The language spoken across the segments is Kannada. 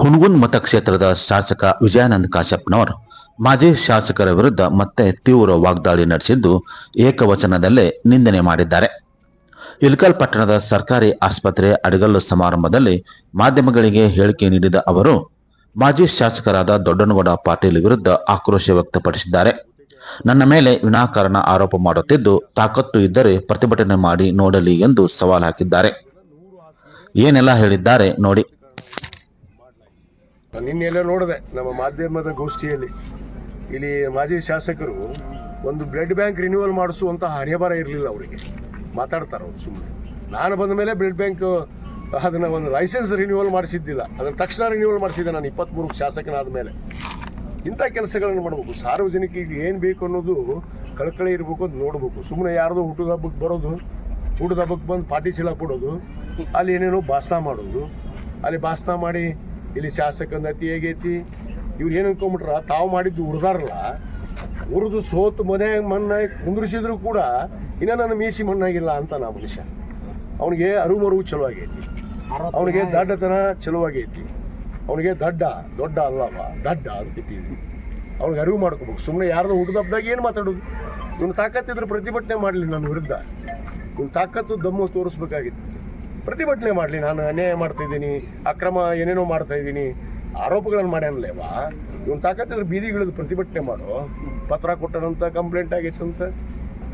ಹುಣಗುನ್ ಮತಕ್ಷೇತ್ರದ ಶಾಸಕ ವಿಜಯಾನಂದ ಕಾಶ್ಯಪ್ನವರು ಮಾಜಿ ಶಾಸಕರ ವಿರುದ್ಧ ಮತ್ತೆ ತೀವ್ರ ವಾಗ್ದಾಳಿ ನಡೆಸಿದ್ದು ಏಕವಚನದಲ್ಲೇ ನಿಂದನೆ ಮಾಡಿದ್ದಾರೆ. ಇಲ್ಕಲ್ ಪಟ್ಟಣದ ಸರ್ಕಾರಿ ಆಸ್ಪತ್ರೆ ಅಡಗಲ್ಲು ಸಮಾರಂಭದಲ್ಲಿ ಮಾಧ್ಯಮಗಳಿಗೆ ಹೇಳಿಕೆ ನೀಡಿದ ಅವರು, ಮಾಜಿ ಶಾಸಕರಾದ ದೊಡ್ಡನಗೌಡ ಪಾಟೀಲ್ ವಿರುದ್ಧ ಆಕ್ರೋಶ ವ್ಯಕ್ತಪಡಿಸಿದ್ದಾರೆ. ನನ್ನ ಮೇಲೆ ವಿನಾಕಾರಣ ಆರೋಪ ಮಾಡುತ್ತಿದ್ದು, ತಾಕತ್ತು ಇದ್ದರೆ ಪ್ರತಿಭಟನೆ ಮಾಡಿ ನೋಡಲಿ ಎಂದು ಸವಾಲ್ ಹಾಕಿದ್ದಾರೆ. ಏನೆಲ್ಲ ಹೇಳಿದ್ದಾರೆ ನೋಡಿ. ನಿನ್ನೆಲ್ಲ ನೋಡಿದೆ, ನಮ್ಮ ಮಾಧ್ಯಮದ ಗೋಷ್ಠಿಯಲ್ಲಿ. ಇಲ್ಲಿ ಮಾಜಿ ಶಾಸಕರು ಒಂದು ಬ್ಲಡ್ ಬ್ಯಾಂಕ್ ರಿನ್ಯೂವಲ್ ಮಾಡಿಸುವಂಥ ಹಣೆಬರ ಇರಲಿಲ್ಲ ಅವರಿಗೆ. ಮಾತಾಡ್ತಾರೆ ಅವ್ರು ಸುಮ್ಮನೆ ನಾನು ಬಂದ ಮೇಲೆ ಬ್ಲಡ್ ಬ್ಯಾಂಕ್, ಅದನ್ನ ಒಂದು ಲೈಸೆನ್ಸ್ ರಿನ್ಯೂವಲ್ ಮಾಡಿಸಿದ್ದಿಲ್ಲ. ಅದನ್ನ ತಕ್ಷಣ ರಿನ್ಯೂವಲ್ ಮಾಡಿಸಿದ್ದೆ ನಾನು ಇಪ್ಪತ್ತ್ಮೂರು ಶಾಸಕನಾದ ಮೇಲೆ. ಇಂಥ ಕೆಲಸಗಳನ್ನು ಮಾಡಬೇಕು. ಸಾರ್ವಜನಿಕರಿಗೆ ಏನು ಬೇಕು ಅನ್ನೋದು ಕಳಕಳಿ ಇರಬೇಕು ಅಂತ ನೋಡಬೇಕು. ಸುಮ್ಮನೆ ಯಾರ್ದು ಹುಟ್ಟದ ಹಬ್ಬಕ್ಕೆ ಬರೋದು, ಹುಟ್ಟದ ಹಬ್ಬಕ್ಕೆ ಬಂದು ಪಾಟಿ ಚೀಲ ಕೊಡೋದು, ಅಲ್ಲಿ ಏನೇನೋ ಭಾಷಣ ಮಾಡೋದು. ಅಲ್ಲಿ ಭಾಷಣ ಮಾಡಿ ಇಲ್ಲಿ ಶಾಸಕನ ಅತಿ ಹೇಗೈತಿ? ಇವ್ರು ಏನು ಅನ್ಕೊಂಬಿಟ್ರ ತಾವು ಮಾಡಿದ್ದು ಉರ್ದಾರಲ್ಲ ಉರಿದು ಸೋತು ಮನೆ ಮಣ್ಣಾಗಿ ಕುಂದ್ರಿಸಿದ್ರು ಕೂಡ ಇನ್ನ ನನ್ನ ಮೀಸಿ ಮಣ್ಣಾಗಿಲ್ಲ ಅಂತ ನಾ ಮನುಷ್ಯ. ಅವನಿಗೆ ಅರಿವು ಮರುವು ಚಲೋ ಆಗೈತಿ. ಅವನಿಗೆ ದಡ್ಡತನ ಚಲೋ ಆಗೈತಿ. ಅವನಿಗೆ ದಡ್ಡ ದೊಡ್ಡ ಅಲ್ಲವ ದಡ್ಡ ಅಂತಿದ್ದೀವಿ ಅವ್ನಿಗೆ ಅರಿವು ಮಾಡ್ಕೋಬೇಕು. ಸುಮ್ಮನೆ ಯಾರ್ದೋ ಹುಡುದಬ್ದಾಗ ಏನು ಮಾತಾಡೋದು? ಇವ್ನು ತಾಕತ್ತಿದ್ರೆ ಪ್ರತಿಭಟನೆ ಮಾಡಲಿ ನನ್ನ ವಿರುದ್ಧ. ಇವ್ನು ತಾಕತ್ತು ದಮ್ಮು ತೋರಿಸ್ಬೇಕಾಗಿತ್ತು. ಪ್ರತಿಭಟನೆ ಮಾಡಲಿ ನಾನು ಅನ್ಯಾಯ ಮಾಡ್ತಾ ಇದ್ದೀನಿ ಅಕ್ರಮ ಏನೇನೋ ಮಾಡ್ತಾ ಇದ್ದೀನಿ ಆರೋಪಗಳನ್ನು ಮಾಡ್ಯಾನಲ್ಲೇವಾ ಇವನು ತಾಕತ್ತಿದ್ರೆ ಬೀದಿಗಿಳಿದು ಪ್ರತಿಭಟನೆ ಮಾಡೋ ಪತ್ರ ಕೊಟ್ಟನಂತ ಕಂಪ್ಲೇಂಟ್ ಆಗೈತೆ ಅಂತ?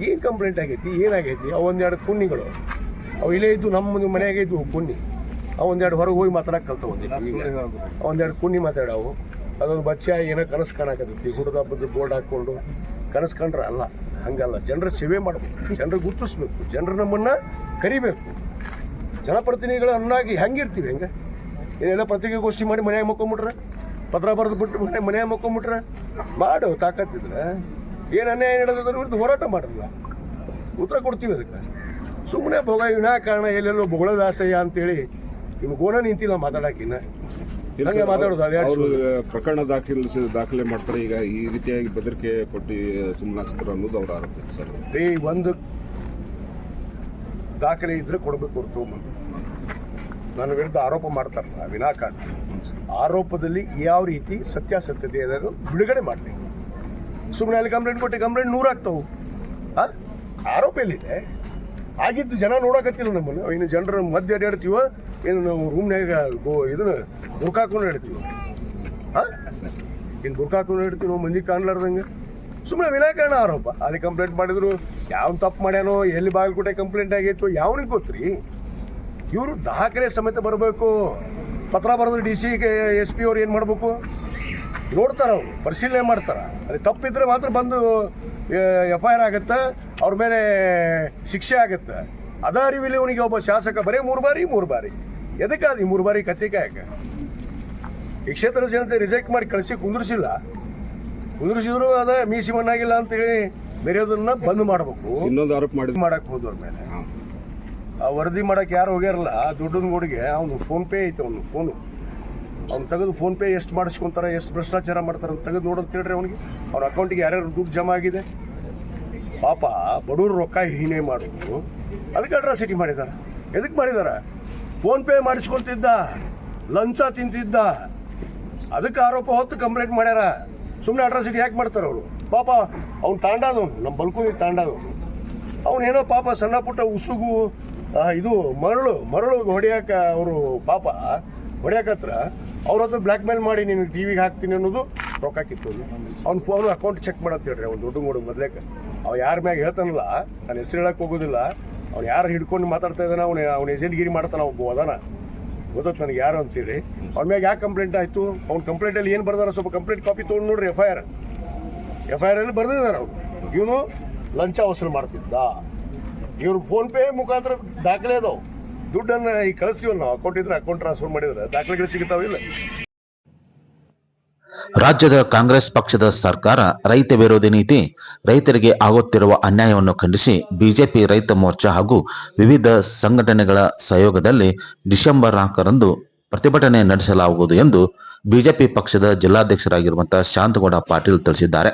ಏನು ಕಂಪ್ಲೇಂಟ್ ಆಗೈತಿ? ಏನಾಗೈತಿ? ಅವು ಒಂದೆರಡು ಕುಣ್ಣಿಗಳು ಅವು ಇಲ್ಲೇ ಇದ್ದು ನಮ್ಮ ಮನೆಯಾಗೆ ಇದ್ದು ಕುಣ್ಣಿ ಅವು ಒಂದೆರಡು ಹೊರಗೆ ಹೋಗಿ ಮಾತಾಡಕ್ಕೆ ಕಲ್ತ ಒಂದೆರಡು ಕುನ್ನಿ ಮಾತಾಡವು. ಅದೊಂದು ಬಚ್ಚ ಏನೋ ಕನಸು ಕಾಣಕತ್ತೈತಿ. ಹುಡುಗ ಬಂದು ಬೋರ್ಡ್ ಹಾಕ್ಕೊಂಡು ಕನಸು ಕಂಡ್ರೆ ಅಲ್ಲ ಹಂಗಲ್ಲ. ಜನರ ಸೇವೆ ಮಾಡಬೇಕು. ಜನರಿಗೆ ಗುರುತಿಸ್ಬೇಕು. ಜನರು ನಮ್ಮನ್ನು ಕರಿಬೇಕು. ಜನಪ್ರತಿನಿಧಿಗಳು ಅನ್ನಾಗಿ ಹೆಂಗಿರ್ತೀವಿ ಹೆಂಗೆ? ಏನೆಲ್ಲ ಪತ್ರಿಕಾಗೋಷ್ಠಿ ಮಾಡಿ ಮನೆಯಾಗ ಮಕ್ಕೊಂಬಿಟ್ರೆ? ಪತ್ರ ಬರೆದು ಬಿಟ್ಟು ಮನೆ ಮನೆಯಾಗ ಮಕ್ಕೊಂಬಿಟ್ರೆ? ಮಾಡು ತಾಕತ್ತಿದ್ರೆ. ಏನು ಅನ್ಯಾಯ ನಡೆದ್ರ ವಿರುದ್ಧ ಹೋರಾಟ ಮಾಡಲ್ಲ ಉತ್ತರ ಕೊಡ್ತೀವಿ ಅದಕ್ಕೆ. ಸುಮ್ಮನೆ ಭೋಗ ವಿನಾಕಾರಣ ಎಲ್ಲೆಲ್ಲೋ ಬೊಗಳದಾಸಯ್ಯ ಅಂತೇಳಿ ನಿಮ್ಗೆ ಗೋಣ ನಿಂತಿಲ್ಲ ಎರಡು ಅವರು ಪ್ರಕರಣ ದಾಖಲಿಸಿ ದಾಖಲೆ ಮಾಡ್ತಾರೆ. ಈಗ ಈ ರೀತಿಯಾಗಿ ಬೆದರಿಕೆ ಕೊಟ್ಟು ಸುಮ್ಮನಾಗ್ತಾರೆ ಅನ್ನೋದು ಅವರ ಆರೋಪ ಸರ್. ಒಂದು ದಾಖಲೆ ಇದ್ರೆ ಕೊಡಬೇಕು ಹೊರತು. ನನ್ನ ವಿರುದ್ಧ ಆರೋಪ ಮಾಡ್ತಾರಲ್ಲ ವಿನಾಕಾರಣ ಆರೋಪದಲ್ಲಿ ಯಾವ ರೀತಿ ಸತ್ಯಾಸತ್ಯತೆ ಅದನ್ನು ಬಿಡುಗಡೆ ಮಾಡಲಿ. ಸುಮ್ಮನೆ ಅಲ್ಲಿ ಕಂಪ್ಲೇಂಟ್ ಕೊಟ್ಟೆ ಕಂಪ್ಲೇಂಟ್ ನೂರು ಹಾಂ? ಆರೋಪ ಎಲ್ಲಿದೆ? ಆಗಿದ್ದು ಜನ ನೋಡಕತ್ತಿಲ್ಲ ನಮ್ಮನ್ನು. ಇನ್ನು ಜನರ ಮಧ್ಯ ಅಡ್ಡಾಡ್ತೀವೋ ಏನು ನಾವು ರೂಮ್ನಾಗ ಗೋ, ಇದನ್ನ ಬುರ್ಕಾಕೊಂಡು ಹೇಳ್ತೀವಿ ಹಾಂ ಇನ್ನು ಗುರ್ಕಾಕೊಂಡು ಹೇಳ್ತೀವಿ ನಾವು ಮಂದಿ ಕಾಣ್ಲಾರ್ದಂಗೆ. ಸುಮ್ಮನೆ ವಿನಾಕಾರಣ ಆರೋಪ. ಅಲ್ಲಿ ಕಂಪ್ಲೇಂಟ್ ಮಾಡಿದ್ರು ಯಾವ ತಪ್ಪು ಮಾಡ್ಯಾನೋ, ಎಲ್ಲಿ ಬಾಗಲಕೋಟೆ ಕಂಪ್ಲೇಂಟ್ ಆಗೈತೋ, ಯಾವನಿಗೆ ಗೊತ್ತ್ರಿ? ಇವರು ದಾಖಲೆ ಸಮೇತ ಬರಬೇಕು. ಪತ್ರ ಬರೆದ್ರೆ ಡಿ ಸಿ ಎಸ್ ಪಿ ಅವ್ರು ಏನು ಮಾಡಬೇಕು? ನೋಡ್ತಾರೆ ಅವರು ಪರಿಶೀಲನೆ ಮಾಡ್ತಾರೆ. ಅದು ತಪ್ಪಿದ್ರೆ ಮಾತ್ರ ಬಂದು ಎಫ್ ಐ ಆರ್ ಆಗುತ್ತೆ ಅವ್ರ ಮೇಲೆ ಶಿಕ್ಷೆ ಆಗುತ್ತೆ. ಅದ ಅರಿವಿಲ್ಲ ಅವನಿಗೆ ಒಬ್ಬ ಶಾಸಕ ಬರೀ ಮೂರು ಬಾರಿ ಮೂರು ಬಾರಿ. ಎದಕ್ಕಾದ ಈ ಮೂರು ಬಾರಿ ಕತ್ತಿ ಕಾಯಕ ಈ ಕ್ಷೇತ್ರದ ಜನತೆ ರಿಜೆಕ್ಟ್ ಮಾಡಿ ಕಳಿಸಿ ಕುಂದ್ರಿಸಿಲ್ಲ. ಕುಂದ್ರಿಸಿದ್ರು ಅದ ಮೀಸಿ ಮಣ್ಣಾಗಿಲ್ಲ ಅಂತೇಳಿ ಬೇರೆಯೋದನ್ನ ಬಂದ್ ಮಾಡಬೇಕು. ಇನ್ನೊಂದು ಆರೋಪ ಮಾಡಿ ಮಾಡಕ್ ಹೋದವ್ರ ಮೇಲೆ. ವರದಿ ಮಾಡೋಕೆ ಯಾರು ಹೋಗ್ಯಾರಲ್ಲ ಆ ದುಡ್ಡಿನ ಗೋಡಿಗೆ ಅವ್ನು ಫೋನ್ ಪೇ ಐತೆ ಅವನು ಫೋನು ಅವ್ನು ತೆಗೆದು ಫೋನ್ ಪೇ ಎಷ್ಟು ಮಾಡಿಸ್ಕೊತಾರೆ ಎಷ್ಟು ಭ್ರಷ್ಟಾಚಾರ ಮಾಡ್ತಾರೆ ಅಂತ ತೆಗೆದು ನೋಡೋದು ಕೇಳ್ರಿ ಅವನಿಗೆ. ಅವ್ನ ಅಕೌಂಟಿಗೆ ಯಾರ್ಯಾರು ದುಡ್ಡು ಜಮಾ ಆಗಿದೆ. ಪಾಪ ಬಡವರು ರೊಕ್ಕ ಹೀನೆ ಮಾಡೋದು ಅದಕ್ಕೆ ಅಟ್ರಾಸಿಟಿ ಮಾಡಿದಾರ. ಎದಕ್ಕೆ ಮಾಡಿದಾರ? ಫೋನ್ ಪೇ ಮಾಡಿಸ್ಕೊಳ್ತಿದ್ದ ಲಂಚ ತಿಂತಿದ್ದ. ಅದಕ್ಕೆ ಆರೋಪ ಹೊತ್ತು ಕಂಪ್ಲೇಂಟ್ ಮಾಡ್ಯಾರ. ಸುಮ್ಮನೆ ಅಟ್ರಾಸಿಟಿ ಯಾಕೆ ಮಾಡ್ತಾರೆ ಅವರು? ಪಾಪ ಅವ್ನು ತಾಂಡಾದವನು ನಮ್ಮ ಬಲ್ಕುನಿ ತಾಂಡಾದವನು. ಅವನೇನೋ ಪಾಪ ಸಣ್ಣ ಪುಟ್ಟ ಉಸುಗು ಆ, ಇದು ಮರಳು ಮರಳು ಹೊಡೆಯಕ ಅವರು ಪಾಪ. ಹೊಡೆಯಕತ್ರ ಅವ್ರ ಹತ್ರ ಬ್ಲ್ಯಾಕ್ ಮೇಲ್ ಮಾಡಿ ನೀನು ಟಿ ವಿಗೆ ಹಾಕ್ತೀನಿ ಅನ್ನೋದು ರೊಕ್ಕ ಕಿತ್ತು ಅವ್ನ ಫೋನ್ ಅಕೌಂಟ್ ಚೆಕ್ ಮಾಡಂತ ಹೇಳ್ರಿ, ಅವ್ನು ದೊಡ್ಡ ನೋಡು ಮೊದ್ಲೇಕ. ಅವ ಯಾರ ಮ್ಯಾಗ ಹೇಳ್ತಾನಲ್ಲ ನಾನು ಹೆಸರು ಹೇಳಕ್ ಹೋಗೋದಿಲ್ಲ. ಅವ್ನು ಯಾರು ಹಿಡ್ಕೊಂಡು ಮಾತಾಡ್ತಾ ಇದ್ದಾನೆ ಅವ್ನು, ಅವ್ನ ಏಜೆಂಟ್ಗಿರಿ ಮಾಡ್ತಾನ ಒಬ್ಬ ಅದಾನ ಗೊತ್ತತ್ತು ನನಗೆ ಯಾರು ಅಂತೇಳಿ. ಅವ್ನ ಮ್ಯಾಗ ಯಾಕೆ ಕಂಪ್ಲೇಂಟ್ ಆಯಿತು? ಅವ್ನ ಕಂಪ್ಲೇಂಟಲ್ಲಿ ಏನು ಬರ್ದಾರ? ಸ್ವಲ್ಪ ಕಂಪ್ಲೇಂಟ್ ಕಾಪಿ ತೊಗೊಂಡು ನೋಡ್ರಿ F I R F I R ಅಲ್ಲಿ ಬರ್ದಿದ್ದಾರೆ ಅವ್ರು. ಇವನು ಲಂಚ ವಸೂಲು ಮಾಡ್ತಿದ್ದ. ಇವ್ರು ಫೋನ್ ಪೇ ಮುಖಾಂತರ ದಾಖಲೆ ಅದಾವ. ದುಡ್ಡನ್ನ ಈಗ ಕಳಿಸ್ತೀವಲ್ಲ ನಾವು ಅಕೌಂಟ್ ಇದ್ರೆ ಅಕೌಂಟ್ ಟ್ರಾನ್ಸ್ಫರ್ ಮಾಡಿದ್ರೆ ದಾಖಲೆಗಳು ಸಿಗ್ತಾವಿಲ್ಲ ರಾಜ್ಯದ ಕಾಂಗ್ರೆಸ್ ಪಕ್ಷದ ಸರ್ಕಾರ ರೈತ ವಿರೋಧಿ ನೀತಿ, ರೈತರಿಗೆ ಆಗುತ್ತಿರುವ ಅನ್ಯಾಯವನ್ನು ಖಂಡಿಸಿ ಬಿಜೆಪಿ ರೈತ ಮೋರ್ಚಾ ಹಾಗೂ ವಿವಿಧ ಸಂಘಟನೆಗಳ ಸಹಯೋಗದಲ್ಲಿ ಡಿಸೆಂಬರ್ ನಾಲ್ಕರಂದು ಪ್ರತಿಭಟನೆ ನಡೆಸಲಾಗುವುದು ಎಂದು ಬಿಜೆಪಿ ಪಕ್ಷದ ಜಿಲ್ಲಾಧ್ಯಕ್ಷರಾಗಿರುವಂತಹ ಶಾಂತಗೌಡ ಪಾಟೀಲ್ ತಿಳಿಸಿದ್ದಾರೆ.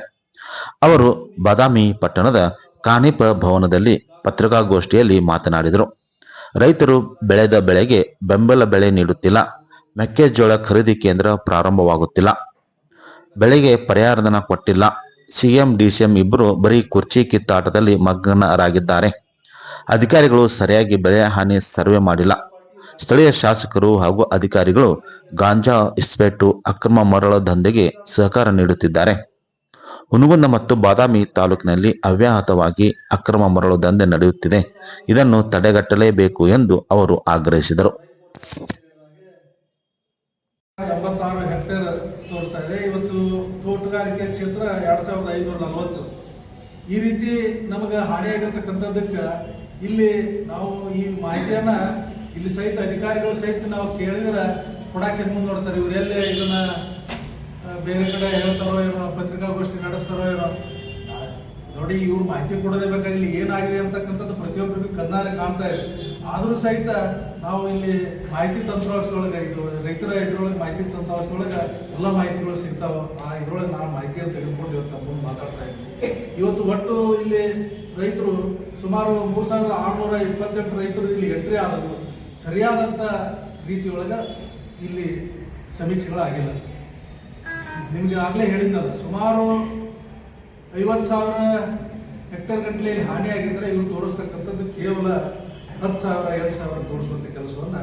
ಅವರು ಬಾದಾಮಿ ಪಟ್ಟಣದ ಕಾನಿಪ ಭವನದಲ್ಲಿ ಪತ್ರಿಕಾಗೋಷ್ಠಿಯಲ್ಲಿ ಮಾತನಾಡಿದರು. ರೈತರು ಬೆಳೆದ ಬೆಳೆಗೆ ಬೆಂಬಲ ಬೆಲೆ ನೀಡುತ್ತಿಲ್ಲ. ಮೆಕ್ಕೆಜೋಳ ಖರೀದಿ ಕೇಂದ್ರ ಪ್ರಾರಂಭವಾಗುತ್ತಿಲ್ಲ. ಬೆಳೆಗೆ ಪರಿಹಾರಧನ ಕೊಟ್ಟಿಲ್ಲ. ಸಿಎಂ, ಡಿಸಿಎಂ ಇಬ್ಬರು ಬರೀ ಕುರ್ಚಿ ಕಿತ್ತಾಟದಲ್ಲಿ ಮಗ್ನರಾಗಿದ್ದಾರೆ. ಅಧಿಕಾರಿಗಳು ಸರಿಯಾಗಿ ಬೆಳೆ ಹಾನಿ ಸರ್ವೆ ಮಾಡಿಲ್ಲ. ಸ್ಥಳೀಯ ಶಾಸಕರು ಹಾಗೂ ಅಧಿಕಾರಿಗಳು ಗಾಂಜಾ ಇಸ್ಪೇಟು ಅಕ್ರಮ ಮರಳ ದಂಧೆಗೆ ಸಹಕಾರ ನೀಡುತ್ತಿದ್ದಾರೆ. ಹುನಗುಂದ ಮತ್ತು ಬಾದಾಮಿ ತಾಲೂಕಿನಲ್ಲಿ ಅವ್ಯಾಹತವಾಗಿ ಅಕ್ರಮ ಮರಳು ದಂಧೆ ನಡೆಯುತ್ತಿದೆ. ಇದನ್ನು ತಡೆಗಟ್ಟಲೇಬೇಕು ಎಂದು ಅವರು ಆಗ್ರಹಿಸಿದರು. ಎಂಬತ್ತಾರು ಹೆಕ್ಟೇರ್ ತೋರಿಸ್ತಾ ಇದೆ. ಇವತ್ತು ತೋಟಗಾರಿಕೆ ಕ್ಷೇತ್ರ ಎರಡ್ ಸಾವಿರದ ಐನೂರ ನಲವತ್ತು. ಈ ರೀತಿ ನಮಗೆ ಹಾನಿಯಾಗಿರ್ತಕ್ಕಂಥದ್ದಕ್ಕೆ ಇಲ್ಲಿ ನಾವು ಈ ಮಾಹಿತಿಯನ್ನ ಇಲ್ಲಿ ಸಹಿತ ಅಧಿಕಾರಿಗಳು ಸಹಿತ ನಾವು ಕೇಳಿದ್ರೆ ಕೊಡಕ್ಕೆ ಮುಂದೆ ನೋಡ್ತಾರೆ. ಇವರೆಲ್ಲೇ ಇದನ್ನ ಬೇರೆ ಕಡೆ ಹೇಳ್ತಾರೋ ಏನೋ ಮಾಹಿತಿ ಕೊಡೋದೇ ಬೇಕಾಗಿಲ್ಲ, ಏನಾಗಿದೆ ಅಂತಕ್ಕಂಥದ್ದು ಪ್ರತಿಯೊಬ್ಬರಿಗೂ ಕಣ್ಣಾರೆ ಕಾಣ್ತಾ ಇದೆ. ಆದರೂ ಸಹಿತ ನಾವು ಇಲ್ಲಿ ಮಾಹಿತಿ ತಂತ್ರಾಂಶದೊಳಗೆ ಇದು ರೈತರ ಇದರೊಳಗೆ ಮಾಹಿತಿ ತಂತ್ರಾಂಶದೊಳಗೆ ಎಲ್ಲ ಮಾಹಿತಿಗಳು ಸಿಗ್ತಾವೆ, ಆ ಇದ್ರೊಳಗೆ ನಾವು ಮಾಹಿತಿಯನ್ನು ತೆಗೆದುಕೊಂಡು ಇವತ್ತು ಮಾತಾಡ್ತಾ ಇದ್ದೀವಿ ಇವತ್ತು ಒಟ್ಟು ಇಲ್ಲಿ ರೈತರು ಸುಮಾರು ಮೂರು ಸಾವಿರದ ಆರುನೂರ ಇಪ್ಪತ್ತೆಂಟು ರೈತರು ಇಲ್ಲಿ ಎಂಟ್ರಿ ಆದರು ಸರಿಯಾದಂಥ ರೀತಿಯೊಳಗೆ ಇಲ್ಲಿ ಸಮೀಕ್ಷೆಗಳಾಗಿಲ್ಲ. ನಿಮಗೆ ಆಗಲೇ ಹೇಳಿದ್ನಲ್ಲ, ಸುಮಾರು ಐವತ್ತು ಸಾವಿರ ಹೆಕ್ಟೇರ್ ಹಾನಿ ಆಗಿದ್ರೆ ಇವ್ರು ತೋರಿಸ್ತಕ್ಕಂಥದ್ದು ಕೇವಲ ಹತ್ತು ಸಾವಿರ, ಎರಡು ಸಾವಿರ ತೋರಿಸುವಂಥ ಕೆಲಸವನ್ನ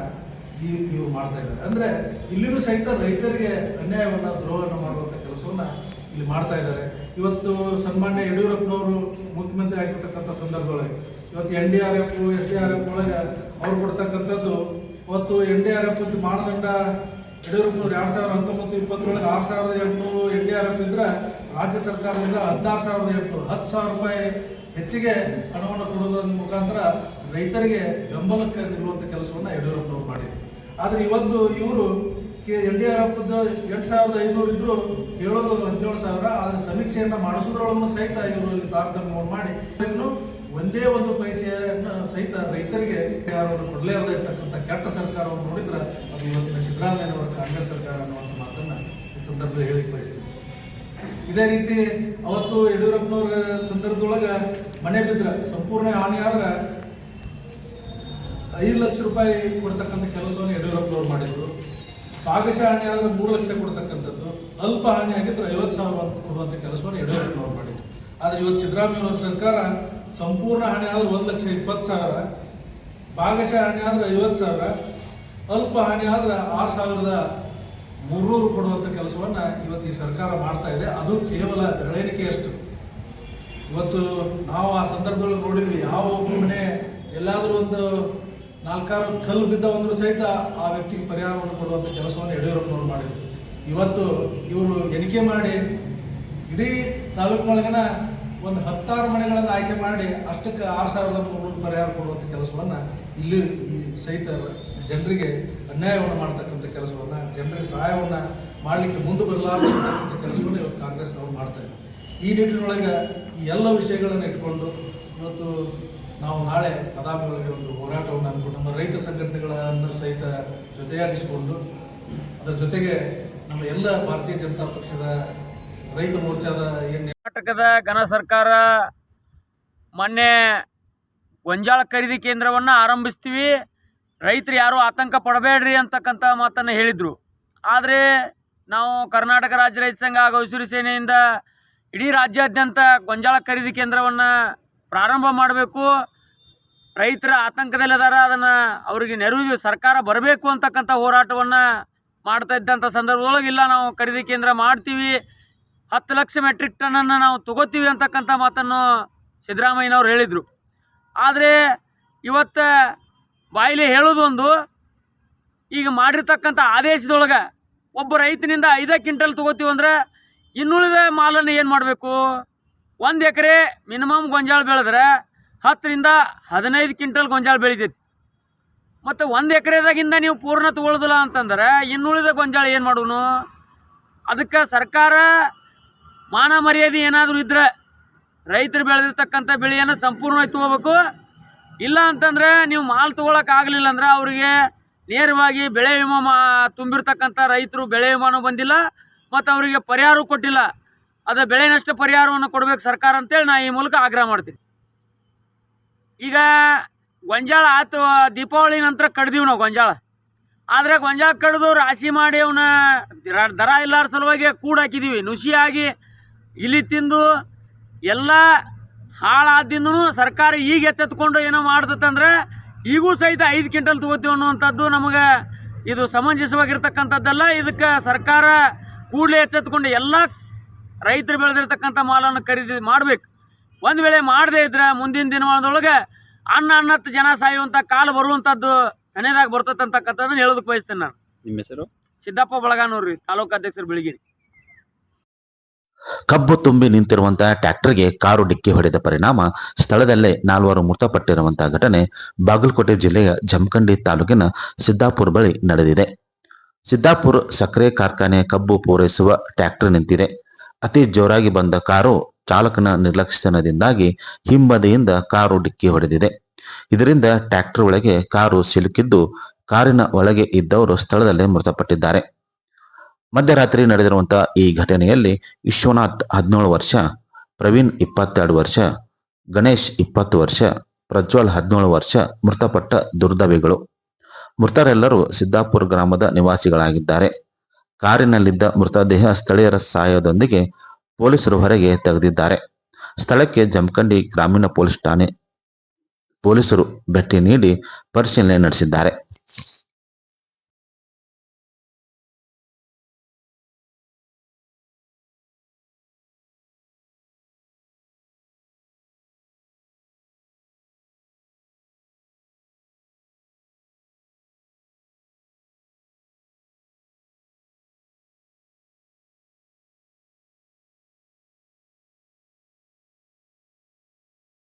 ಈ ಇವ್ರು ಮಾಡ್ತಾ ಇದ್ದಾರೆ. ಅಂದ್ರೆ ಇಲ್ಲಿನೂ ಸಹಿತ ರೈತರಿಗೆ ಅನ್ಯಾಯವನ್ನ, ದ್ರೋಹವನ್ನು ಮಾಡುವಂಥ ಕೆಲಸವನ್ನ ಇಲ್ಲಿ ಮಾಡ್ತಾ ಇದ್ದಾರೆ. ಇವತ್ತು ಸನ್ಮಾನ್ಯ ಯಡಿಯೂರಪ್ಪನವರು ಮುಖ್ಯಮಂತ್ರಿ ಆಗಿರ್ತಕ್ಕಂಥ ಸಂದರ್ಭದೊಳಗೆ, ಇವತ್ತು N D R F, S D R F ಒಳಗೆ ಅವ್ರು ಕೊಡ್ತಕ್ಕಂಥದ್ದು ಇವತ್ತು ಎನ್ ಡಿ ಆರ್ ಎಫ್ ಮಾನದಂಡ ಯಡಿಯೂರಪ್ಪನವ್ರು ಎರಡು ಸಾವಿರದ ಹತ್ತೊಂಬತ್ತು ಇಪ್ಪತ್ತರೊಳಗೆ ಆರು ಸಾವಿರದ ಎಂಟುನೂರು ಎನ್ ಡಿ ಆರ್ ಎಫ್ ಇದ್ರೆ ರಾಜ್ಯ ಸರ್ಕಾರದಿಂದ ಹದಿನಾರು ಸಾವಿರದ ಎಂಟು, ಹತ್ತು ಸಾವಿರ ರೂಪಾಯಿ ಹೆಚ್ಚಿಗೆ ಹಣವನ್ನು ಕೊಡೋದ್ರ ಮುಖಾಂತರ ರೈತರಿಗೆ ಬೆಂಬಲಕ್ಕೆ ನಿಲ್ಲುವಂಥ ಕೆಲಸವನ್ನು ಯಡಿಯೂರಪ್ಪನವರು ಮಾಡಿದ್ರು. ಆದರೆ ಇವತ್ತು ಇವರು ಎನ್ ಡಿ ಆರ್ ಎಫ್ದು ಎಂಟು ಸಾವಿರದ ಐನೂರು ಇದ್ದರೂ ಹೇಳೋದು ಹದಿನೇಳು ಸಾವಿರ, ಆದರೆ ಸಮೀಕ್ಷೆಯನ್ನು ಮಾಡಿಸೋದ್ರೊಳಗೂ ಸಹಿತ ಇವರು ಇಲ್ಲಿ ತಾರತಮ್ಯವನ್ನು ಮಾಡಿ ಒಂದೇ ಒಂದು ಪೈಸೆಯನ್ನು ಸಹಿತ ರೈತರಿಗೆ ಪರಿಹಾರವನ್ನು ಕೊಡಲೇ ಇರದೇ ಇರ್ತಕ್ಕಂಥ ಕೆಟ್ಟ ಸರ್ಕಾರವನ್ನು ನೋಡಿದ್ರೆ ಅದು ಇವತ್ತಿನ ಸಿದ್ದರಾಮಯ್ಯನವರ ಕಾಂಗ್ರೆಸ್ ಸರ್ಕಾರ ಅನ್ನುವಂಥ ಮಾತನ್ನು ಈ ಸಂದರ್ಭದಲ್ಲಿ ಹೇಳಿ ಬಯಸ್ತೀನಿ. ಇದೇ ರೀತಿ ಅವತ್ತು ಯಡಿಯೂರಪ್ಪನವ್ರ ಸಂದರ್ಭದೊಳಗ ಮನೆ ಬಿದ್ರ ಸಂಪೂರ್ಣ ಹಾನಿ ಆದ್ರ ಐದು ಲಕ್ಷ ರೂಪಾಯಿ ಕೊಡ್ತಕ್ಕಂಥ ಕೆಲಸವನ್ನು ಯಡಿಯೂರಪ್ಪನವ್ರು ಮಾಡಿದ್ರು. ಭಾಗಶಃ ಹಾನಿ ಆದ್ರೆ ಮೂರು ಲಕ್ಷ ಕೊಡ್ತಕ್ಕಂಥದ್ದು. ಅಲ್ಪ ಹಾನಿ ಆಗಿದ್ರೆ ಐವತ್ತು ಸಾವಿರ ಕೊಡುವಂಥ ಕೆಲಸವನ್ನು ಯಡಿಯೂರಪ್ಪನವ್ರು ಮಾಡಿದ್ರು. ಆದ್ರೆ ಇವತ್ತು ಸಿದ್ದರಾಮಯ್ಯವ್ರ ಸರ್ಕಾರ ಸಂಪೂರ್ಣ ಹಾನಿ ಆದ್ರೆ ಒಂದು ಲಕ್ಷ ಇಪ್ಪತ್ತು ಸಾವಿರ. ಭಾಗಶಃ ಹಾನಿ ಆದ್ರೆ ಐವತ್ತು ಸಾವಿರ. ಅಲ್ಪ ಹಾನಿ ಆದ್ರೆ ಆರು ಸಾವಿರದ ಮೂರ್ನೂರು ಕೊಡುವಂಥ ಕೆಲಸವನ್ನ ಇವತ್ತು ಈ ಸರ್ಕಾರ ಮಾಡ್ತಾ ಇದೆ. ಅದು ಕೇವಲ ಬೆಳವಣಿಗೆಯಷ್ಟು. ಇವತ್ತು ನಾವು ಆ ಸಂದರ್ಭದಲ್ಲಿ ನೋಡಿದ್ವಿ, ಯಾವ ಮನೆ ಎಲ್ಲಾದರೂ ಒಂದು ನಾಲ್ಕಾರು ಕಲ್ಲು ಬಿದ್ದ ಅಂದ್ರೂ ಸಹಿತ ಆ ವ್ಯಕ್ತಿಗೆ ಪರಿಹಾರವನ್ನು ಕೊಡುವಂಥ ಕೆಲಸವನ್ನು ಯಡಿಯೂರಪ್ಪನವರು ಮಾಡಿದ್ರು. ಇವತ್ತು ಇವರು ಎಣಿಕೆ ಮಾಡಿ ಇಡೀ ತಾಲೂಕಿನೊಳಗನ ಒಂದು ಹತ್ತಾರು ಮನೆಗಳನ್ನು ಆಯ್ಕೆ ಮಾಡಿ ಅಷ್ಟಕ್ಕೆ ಆರು ಸಾವಿರದ ಮುನ್ನೂರು ಪರಿಹಾರ ಕೊಡುವಂಥ ಕೆಲಸವನ್ನ ಇಲ್ಲಿ ಈ ಸಹಿತ ಜನರಿಗೆ ಅನ್ಯಾಯವನ್ನು ಮಾಡ್ತಕ್ಕಂಥ ಕೆಲಸವನ್ನ, ಜನರಿಗೆ ಸಹಾಯವನ್ನ ಮಾಡಲಿಕ್ಕೆ ಮುಂದೆ ಬರಲಾರತಕ್ಕಂಥ ಕೆಲಸವನ್ನು ಇವತ್ತು ಕಾಂಗ್ರೆಸ್ನವ್ರು ಮಾಡ್ತಾ ಇದ್ದಾರೆ. ಈ ನಿಟ್ಟಿನೊಳಗೆ ಈ ಎಲ್ಲ ವಿಷಯಗಳನ್ನು ಇಟ್ಕೊಂಡು ಇವತ್ತು ನಾವು ನಾಳೆ ಬದಾಮಿ ಒಂದು ಹೋರಾಟವನ್ನು ಅಂದ್ಕೊಂಡು ನಮ್ಮ ರೈತ ಸಂಘಟನೆಗಳನ್ನು ಸಹಿತ ಜೊತೆಯಾಗಿಸಿಕೊಂಡು, ಅದರ ಜೊತೆಗೆ ನಮ್ಮ ಎಲ್ಲ ಭಾರತೀಯ ಜನತಾ ಪಕ್ಷದ ರೈತ ಮೋರ್ಚಾದ ಏನು ಕರ್ನಾಟಕದ ಘನ ಸರ್ಕಾರ ಮೊನ್ನೆ ಗೊಂಜಾಳ ಖರೀದಿ ಕೇಂದ್ರವನ್ನು ಆರಂಭಿಸ್ತೀವಿ. ರೈತರು ಯಾರೂ ಆತಂಕ ಪಡಬೇಡ್ರಿ ಅಂತಕ್ಕಂಥ ಮಾತನ್ನು ಹೇಳಿದರು. ಆದರೆ ನಾವು ಕರ್ನಾಟಕ ರಾಜ್ಯ ರೈತ ಸಂಘ ಹಾಗೂ ಹಸಿರು ಸೇನೆಯಿಂದ ಇಡೀ ರಾಜ್ಯಾದ್ಯಂತ ಗೊಂಜಾಳ ಖರೀದಿ ಕೇಂದ್ರವನ್ನು ಪ್ರಾರಂಭ ಮಾಡಬೇಕು. ರೈತರ ಆತಂಕದಲ್ಲಿದ್ದಾರೆ ಅದನ್ನು ಅವರಿಗೆ ನೆರವಿಗೆ ಸರ್ಕಾರ ಬರಬೇಕು ಅಂತಕ್ಕಂಥ ಹೋರಾಟವನ್ನು ಮಾಡ್ತಾ ಇದ್ದಂಥ ಸಂದರ್ಭದೊಳಗೆ ಇಲ್ಲ, ನಾವು ಖರೀದಿ ಕೇಂದ್ರ ಮಾಡ್ತೀವಿ. ಹತ್ತು ಲಕ್ಷ ಮೆಟ್ರಿಕ್ ಟನ್ನನ್ನು ನಾವು ತಗೋತೀವಿ ಅಂತಕ್ಕಂಥ ಮಾತನ್ನು ಸಿದ್ದರಾಮಯ್ಯನವ್ರು ಹೇಳಿದರು. ಆದರೆ ಇವತ್ತು ಬಾಯಿಲೆ ಹೇಳೋದೊಂದು ಈಗ ಮಾಡಿರ್ತಕ್ಕಂಥ ಆದೇಶದೊಳಗೆ ಒಬ್ಬ ರೈತನಿಂದ ಐದೇ ಕ್ವಿಂಟಲ್ ತಗೋತೀವಿ ಅಂದ್ರೆ ಇನ್ನುಳಿದ ಮಾಲನ್ನು ಏನು ಮಾಡಬೇಕು? ಒಂದು ಎಕರೆ ಮಿನಿಮಮ್ ಗೊಂಜಾಳ ಬೆಳೆದ್ರೆ ಹತ್ತರಿಂದ ಹದಿನೈದು ಕ್ವಿಂಟಲ್ ಗೊಂಜಾಳ ಬೆಳಿತೈತಿ. ಮತ್ತು ಒಂದು ಎಕರೆದಾಗಿಂದ ನೀವು ಪೂರ್ಣ ತಗೊಳ್ಳೋದಿಲ್ಲ ಅಂತಂದ್ರೆ ಇನ್ನುಳಿದ ಗೊಂಜಾಳ ಏನು ಮಾಡೋನು? ಅದಕ್ಕೆ ಸರ್ಕಾರ ಮಾನ ಮರ್ಯಾದೆ ಏನಾದರೂ ಇದ್ರೆ ರೈತರು ಬೆಳೆದಿರ್ತಕ್ಕಂಥ ಬೆಳೆಯನ್ನು ಸಂಪೂರ್ಣವಾಗಿ ತಗೋಬೇಕು. ಇಲ್ಲ ಅಂತಂದ್ರೆ ನೀವು ಮಾಲ್ ತೊಗೊಳಕ್ ಆಗಲಿಲ್ಲ ಅಂದ್ರೆ ಅವರಿಗೆ ನೇರವಾಗಿ ಬೆಳೆ ವಿಮಾ ಮಾ ತುಂಬಿರ್ತಕ್ಕಂಥ ರೈತರು ಬೆಳೆ ವಿಮಾನೂ ಬಂದಿಲ್ಲ ಮತ್ತು ಅವರಿಗೆ ಪರಿಹಾರ ಕೊಟ್ಟಿಲ್ಲ. ಅದ ಬೆಳೆ ನಷ್ಟ ಪರಿಹಾರವನ್ನು ಕೊಡ್ಬೇಕು ಸರ್ಕಾರ ಅಂತೇಳಿ ನಾ ಈ ಮೂಲಕ ಆಗ್ರಹ ಮಾಡ್ತೀನಿ. ಈಗ ಗೊಂಜಾಳ ಆತು, ದೀಪಾವಳಿ ನಂತರ ಕಡ್ದೀವಿ ನಾವು ಗೊಂಜಾಳ. ಆದರೆ ಗೊಂಜಾಳ ಕಡ್ದು ರಾಶಿ ಮಾಡಿ ಅವನ್ನ ದರ ಇಲ್ಲಾರ ಸಲುವಾಗಿ ಕೂಡ ಹಾಕಿದೀವಿ. ನುಸಿಯಾಗಿ ಇಲ್ಲಿ ತಿಂದು ಎಲ್ಲ ಹಾಳಾದಿಂದನು ಸರ್ಕಾರ ಈಗ ಎತ್ತೆತ್ಕೊಂಡು ಏನೋ ಮಾಡ್ತಂದ್ರೆ ಈಗೂ ಸಹಿತ ಐದು ಕ್ವಿಂಟಲ್ ತಗೋತೀವಿ ಅನ್ನುವಂಥದ್ದು ನಮಗೆ ಇದು ಸಮಂಜಸವಾಗಿರ್ತಕ್ಕಂಥದ್ದಲ್ಲ. ಇದಕ್ಕೆ ಸರ್ಕಾರ ಕೂಡಲೇ ಎಚ್ಚೆತ್ಕೊಂಡು ಎಲ್ಲ ರೈತರು ಬೆಳೆದಿರ್ತಕ್ಕಂಥ ಮಾಲನ್ನು ಖರೀದಿ ಮಾಡಬೇಕು. ಒಂದು ವೇಳೆ ಮಾಡದೇ ಇದ್ರೆ ಮುಂದಿನ ದಿನಮಾನದೊಳಗೆ ಅನ್ನ ಅನ್ನತ್ತು ಜನ ಸಾಯುವಂಥ ಕಾಲ ಬರುವಂಥದ್ದು ಸನೇದಾಗ ಬರ್ತದಂತಕ್ಕಂಥದ್ದನ್ನು ಹೇಳೋದಕ್ಕೆ ಬಯಸ್ತೇನೆ ನಾನು. ನಿಮ್ಮ ಹೆಸರು? ಸಿದ್ದಪ್ಪ ಬಳಗಾನೂರ್ರಿ ತಾಲೂಕು ಅಧ್ಯಕ್ಷರು ಬೆಳಗಿರಿ. ಕಬ್ಬು ತುಂಬಿ ನಿಂತಿರುವಂತಹ ಟ್ರ್ಯಾಕ್ಟರ್ಗೆ ಕಾರು ಡಿಕ್ಕಿ ಹೊಡೆದ ಪರಿಣಾಮ ಸ್ಥಳದಲ್ಲೇ ನಾಲ್ವರು ಮೃತಪಟ್ಟಿರುವಂತಹ ಘಟನೆ ಬಾಗಲಕೋಟೆ ಜಿಲ್ಲೆಯ ಜಮಖಂಡಿ ತಾಲೂಕಿನ ಸಿದ್ದಾಪುರ ಬಳಿ ನಡೆದಿದೆ. ಸಿದ್ದಾಪುರ ಸಕ್ಕರೆ ಕಾರ್ಖಾನೆ ಕಬ್ಬು ಪೂರೈಸುವ ಟ್ರ್ಯಾಕ್ಟರ್ ನಿಂತಿದೆ. ಅತಿ ಜೋರಾಗಿ ಬಂದ ಕಾರು ಚಾಲಕನ ನಿರ್ಲಕ್ಷ್ಯದಿಂದಾಗಿ ಹಿಂಬದಿಯಿಂದ ಕಾರು ಡಿಕ್ಕಿ ಹೊಡೆದಿದೆ. ಇದರಿಂದ ಟ್ರ್ಯಾಕ್ಟರ್ ಒಳಗೆ ಕಾರು ಸಿಲುಕಿದ್ದು, ಕಾರಿನ ಒಳಗೆ ಇದ್ದವರು ಸ್ಥಳದಲ್ಲೇ ಮೃತಪಟ್ಟಿದ್ದಾರೆ. ಮಧ್ಯರಾತ್ರಿ ನಡೆದಿರುವಂತಹ ಈ ಘಟನೆಯಲ್ಲಿ ವಿಶ್ವನಾಥ್ ಹದಿನೇಳು ವರ್ಷ, ಪ್ರವೀಣ್ ಇಪ್ಪತ್ತೆರಡು ವರ್ಷ, ಗಣೇಶ್ ಇಪ್ಪತ್ತು ವರ್ಷ, ಪ್ರಜ್ವಲ್ ಹದಿನೇಳು ವರ್ಷ, ಮೃತಪಟ್ಟ ದುರ್ದವಿಗಳು. ಮೃತರೆಲ್ಲರೂ ಸಿದ್ದಾಪುರ ಗ್ರಾಮದ ನಿವಾಸಿಗಳಾಗಿದ್ದಾರೆ. ಕಾರಿನಲ್ಲಿದ್ದ ಮೃತದೇಹ ಸ್ಥಳೀಯರ ಸಹಾಯದೊಂದಿಗೆ ಪೊಲೀಸರು ಹೊರಗೆ ತೆಗೆದಿದ್ದಾರೆ. ಸ್ಥಳಕ್ಕೆ ಜಮಖಂಡಿ ಗ್ರಾಮೀಣ ಪೊಲೀಸ್ ಠಾಣೆ ಪೊಲೀಸರು ಭೇಟಿ ನೀಡಿ ಪರಿಶೀಲನೆ ನಡೆಸಿದ್ದಾರೆ.